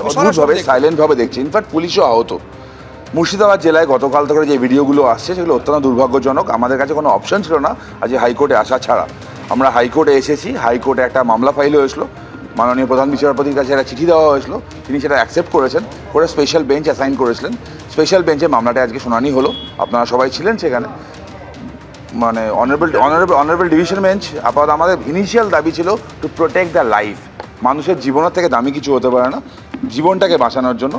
অদ্ভুতভাবে সাইলেন্টভাবে দেখছি। ইনফ্যাক্ট পুলিশও আহত। মুর্শিদাবাদ জেলায় গতকাল থেকে যে ভিডিওগুলো আসছে সেগুলো অত্যন্ত দুর্ভাগ্যজনক। আমাদের কাছে কোনো অপশন ছিল না আজ হাইকোর্টে আসা ছাড়া। আমরা হাইকোর্টে এসেছি হাইকোর্টে একটা মামলা ফাইল হয়েছিল মাননীয় প্রধান বিচারপতির কাছে একটা চিঠি দেওয়া হয়েছিল তিনি সেটা অ্যাকসেপ্ট করেছেন করে স্পেশাল বেঞ্চ অ্যাসাইন করেছিলেন। স্পেশাল বেঞ্চে মামলাটা আজকে শুনানি হলো। আপনারা সবাই ছিলেন সেখানে। মানে honourable honourable honourable division bench আপাতত আমাদের ইনিশিয়াল দাবি ছিল টু প্রোটেক্ট দ্য লাইফ মানুষের জীবনের থেকে দামি কিছু হতে পারে না। জীবনটাকে বাঁচানোর জন্য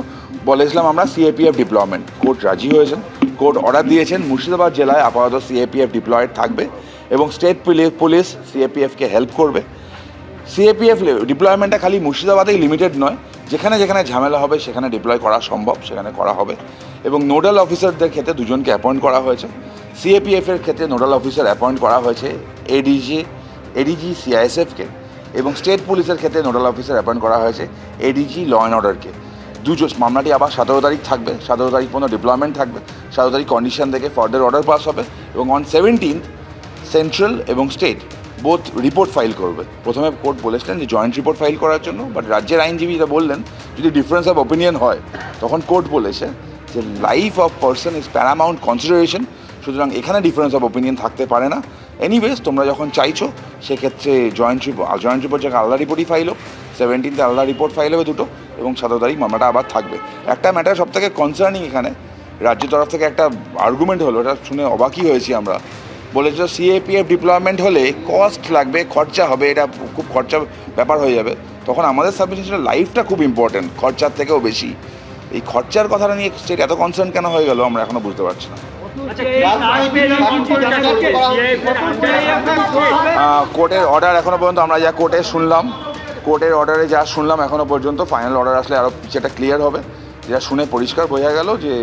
বলেছিলাম আমরা সিএপিএফ ডিপ্লয়মেন্ট কোর্ট রাজি হয়েছেন। কোর্ট অর্ডার দিয়েছেন। মুর্শিদাবাদ জেলায় আপাতত সিএপিএফ ডিপ্লয়েড থাকবে এবং স্টেট পুলিশ সিএপিএফকে হেল্প করবে। সিএপিএফ ডিপ্লয়মেন্টটা খালি মুর্শিদাবাদেই লিমিটেড নয়। যেখানে যেখানে ঝামেলা হবে, সেখানে ডিপ্লয় করা সম্ভব, সেখানে করা হবে। এবং নোডাল অফিসারদের ক্ষেত্রে দুজনকে অ্যাপয়েন্ট করা হয়েছে। সিএপিএফ এর ক্ষেত্রে নোডাল অফিসার অ্যাপয়েন্ট করা হয়েছে এডিজি এডিজি সিআইএসএফকে এবং স্টেট পুলিশের ক্ষেত্রে নোডাল অফিসার অ্যাপয়েন্ট করা হয়েছে এডিজি ল অ্যান্ড অর্ডারকে দুজন মামলাটি আবার সতেরো তারিখ থাকবে, সতেরো তারিখ পর্যন্ত ডিপ্লয়মেন্ট থাকবে, সতেরো তারিখ কন্ডিশন থেকে ফার্দার অর্ডার পাস হবে এবং অন সেভেন্টিন্থ সেন্ট্রাল এবং স্টেট বোথ রিপোর্ট ফাইল করবে। প্রথমে কোর্ট বলেছিলেন যে জয়েন্ট রিপোর্ট ফাইল করার জন্য বাট রাজ্যের আইনজীবীরা বললেন, যদি ডিফারেন্স অফ ওপিনিয়ন হয়, তখন কোর্ট বলেছে যে life of person is paramount consideration সুতরাং এখানে ডিফারেন্স অফ ওপিনিয়ন থাকতে পারে না। এনিওয়েজ তোমরা যখন চাইছো, সেক্ষেত্রে জয়েন্ট রিপোর্ট জয়েন্ট রিপোর্ট জায়গায় আলাদা রিপোর্টই ফাইল হোক সেভেন্টিনতে আলাদা রিপোর্ট ফাইল হবে দুটো, এবং সতেরো তারিখ মামলাটা আবার থাকবে। একটা ম্যাটার সব থেকে কনসার্নিং এখানে, রাজ্য তরফ থেকে একটা আর্গুমেন্ট হলো, এটা শুনে অবাকই হয়েছি আমরা। বলেছিল সিএপিএফ ডিপ্লয়মেন্ট হলে কস্ট লাগবে, খরচা হবে, এটা খুব খরচা ব্যাপার হয়ে যাবে। তখন আমাদের সাবমিশন লাইফটা খুব ইম্পর্টেন্ট খরচার থেকেও বেশি। এই খরচার কথাটা নিয়ে স্টেট এত কনসার্ন কেন হয়ে গেল, আমরা এখনও বুঝতে পারছি না। কোর্টের অর্ডার এখনও পর্যন্ত আমরা যা কোর্টে শুনলাম কোর্টের অর্ডারে যা শুনলাম এখনও পর্যন্ত ফাইনাল অর্ডার আসলে আরও যেটা ক্লিয়ার হবে যেটা শুনে পরিষ্কার বোঝা গেল যে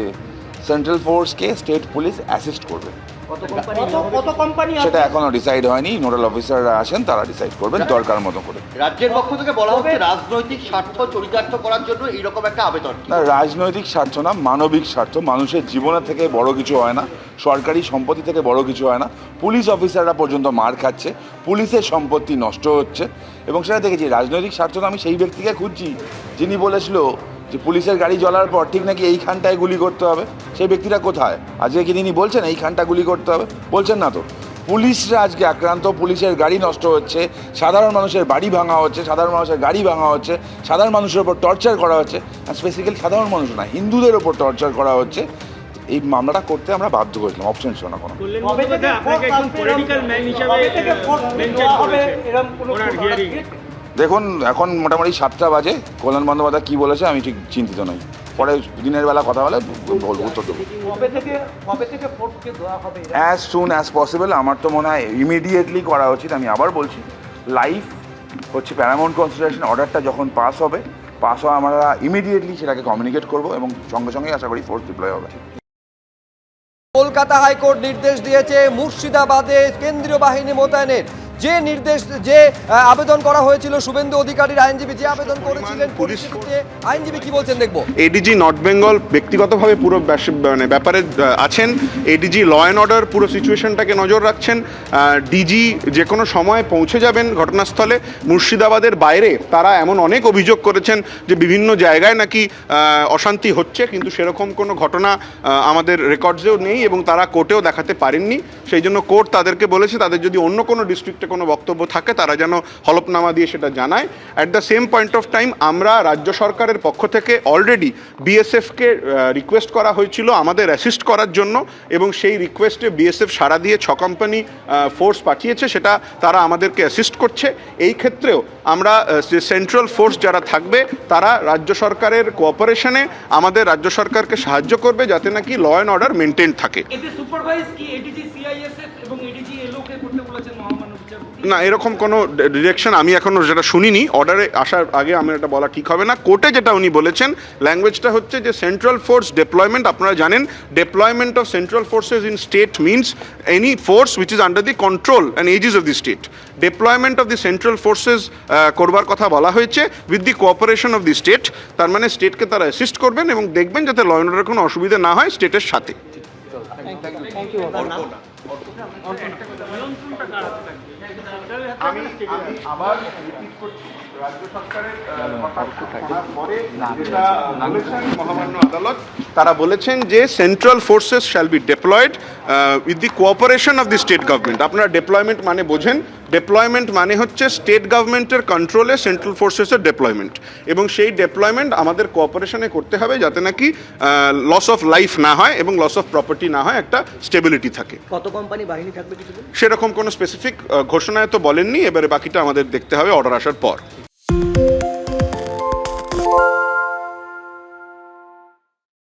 সেন্ট্রাল ফোর্সকে স্টেট পুলিশ অ্যাসিস্ট করবে। কত কোম্পানি সেটা এখনও ডিসাইড হয়নি নোডাল অফিসাররা আসেন তারা ডিসাইড করবেন দরকার মতো করে। রাজ্যের পক্ষ থেকে বলা হচ্ছে রাজনৈতিক স্বার্থ চরিতার্থ করার জন্য এইরকম একটা আবেদন। না রাজনৈতিক স্বার্থ না মানবিক স্বার্থ। মানুষের জীবনের থেকে বড় কিছু হয় না সরকারি সম্পত্তি থেকে বড় কিছু হয় না। পুলিশ অফিসাররা পর্যন্ত মার খাচ্ছে পুলিশের সম্পত্তি নষ্ট হচ্ছে। এবং সেটা দেখেছি রাজনৈতিক স্বার্থ আমি সেই ব্যক্তিকে খুঁজছি যিনি বলেছিল যে পুলিশের গাড়ি জ্বলার পর ঠিক নাকি এইখানটায় গুলি করতে হবে? সেই ব্যক্তিটা কোথায়? আজকে কি তিনি বলছেন এইখানটা গুলি করতে হবে? বলছেন না তো। পুলিশরা আজকে আক্রান্ত পুলিশের গাড়ি নষ্ট হচ্ছে সাধারণ মানুষের বাড়ি ভাঙা হচ্ছে সাধারণ মানুষের গাড়ি ভাঙা হচ্ছে সাধারণ মানুষের ওপর টর্চার করা হচ্ছে আর স্পেসিক্যালি সাধারণ মানুষ না হিন্দুদের ওপর টর্চার করা হচ্ছে। এই মামলাটা করতে আমরা বাধ্য করেছিলাম অপশন ছিল না কোনো। আপনাকে পলিটিক্যাল ম্যান হিসাবে দেখুন এখন মোটামুটি সাতটা বাজে। কল্যাণ বন্দ্যোপাধ্যায় কী বলেছে আমি ঠিক চিন্তিত নই। পরে দিনের বেলা কথা বলে বলব উত্তর দেবো? অ্যাজ সুন অ্যাজ পসিবল আমার তো মনে হয় ইমিডিয়েটলি করা উচিত আমি আবার বলছি লাইফ হচ্ছে প্যারামাউন্ট কনসিডারেশন অর্ডারটা যখন পাস হবে পাস হওয়া আমরা ইমিডিয়েটলি সেটাকে কমিউনিকেট করব এবং সঙ্গে সঙ্গে আশা করি ফোর্স ডিপ্লয় হবে। কলকাতা হাইকোর্ট নির্দেশ দিয়েছে মুর্শিদাবাদে কেন্দ্রীয় বাহিনী মোতায়েনের। যে নির্দেশ যে আবেদন করা হয়েছিল শুভেন্দু অধিকারীর আইনজীবী যে আবেদন করেছিলেন পরিস্থিতিতে আইনজীবী কি বলছেন দেখব? এডিজি নর্থ বেঙ্গল ব্যক্তিগতভাবে পুরো মানে ব্যাপারে আছেন। এডিজি ল অ্যান্ড অর্ডার পুরো সিচুয়েশনটাকে নজর রাখছেন। ডিজি যে কোনো সময় পৌঁছে যাবেন ঘটনাস্থলে। মুর্শিদাবাদের বাইরে তারা এমন অনেক অভিযোগ করেছেন যে বিভিন্ন জায়গায় নাকি অশান্তি হচ্ছে কিন্তু সেরকম কোনো ঘটনা আমাদের রেকর্ডসেও নেই এবং তারা কোর্টেও দেখাতে পারেননি। সেই জন্য কোর্ট তাদেরকে বলেছে তাদের যদি অন্য কোনো ডিস্ট্রিক্টে কোনো বক্তব্য থাকে, তারা যেন হলফনামা দিয়ে সেটা জানায়। At the same point of time আমরা রাজ্য সরকারের পক্ষ থেকে অলরেডি বিএসএফকে রিকোয়েস্ট করা হয়েছিল আমাদের অ্যাসিস্ট করার জন্য এবং সেই রিকোয়েস্টে বিএসএফ সারা দিয়ে ছ কোম্পানি ফোর্স পাঠিয়েছে, সেটা তারা আমাদেরকে অ্যাসিস্ট করছে। এই ক্ষেত্রেও আমরা সেন্ট্রাল ফোর্স যারা থাকবে তারা রাজ্য সরকারের কোঅপারেশনে আমাদের রাজ্য সরকারকে সাহায্য করবে যাতে নাকি ল অ্যান্ড অর্ডার মেনটেন থাকে। না এরকম কোনো ডিরেকশন আমি এখনও যেটা শুনিনি। অর্ডারে আসার আগে আমি এটা বলা ঠিক হবে না। কোর্টে যেটা উনি বলেছেন ল্যাঙ্গুয়েজটা হচ্ছে যে সেন্ট্রাল ফোর্স ডেপ্লয়মেন্ট আপনারা জানেন deployment of central forces in state means any force which is under the control and aegis of the state deployment of the central forces করবার কথা বলা হয়েছে with the cooperation of the state তার মানে স্টেটকে তারা assist করবেন এবং দেখবেন যাতে ল অ্যান্ড অর্ডারের কোনো অসুবিধা না হয় স্টেটের সাথে। আমি আবার রিপিট করছি। রাজ্য সরকারের শোনার পরে মহামান্য তারা বলেছেন যে central forces shall be deployed with the cooperation of the state government আপনারা ডেপ্লয়মেন্ট মানে বোঝেন। ডেপ্লয়মেন্ট মানে হচ্ছে স্টেট গভর্নমেন্টের কন্ট্রোলে সেন্ট্রাল ফোর্সেসের ডেপ্লয়মেন্ট এবং সেই ডেপ্লয়মেন্ট আমাদের কোঅপারেশনে করতে হবে যাতে নাকি লস অফ লাইফ না হয় এবং লস অফ প্রপার্টি না হয় একটা স্টেবিলিটি থাকে। কত কোম্পানি বাহিনী থাকবে সেরকম কোনো স্পেসিফিক ঘোষণায় তো বলেননি। এবারে বাকিটা আমাদের দেখতে হবে অর্ডার আসার পর।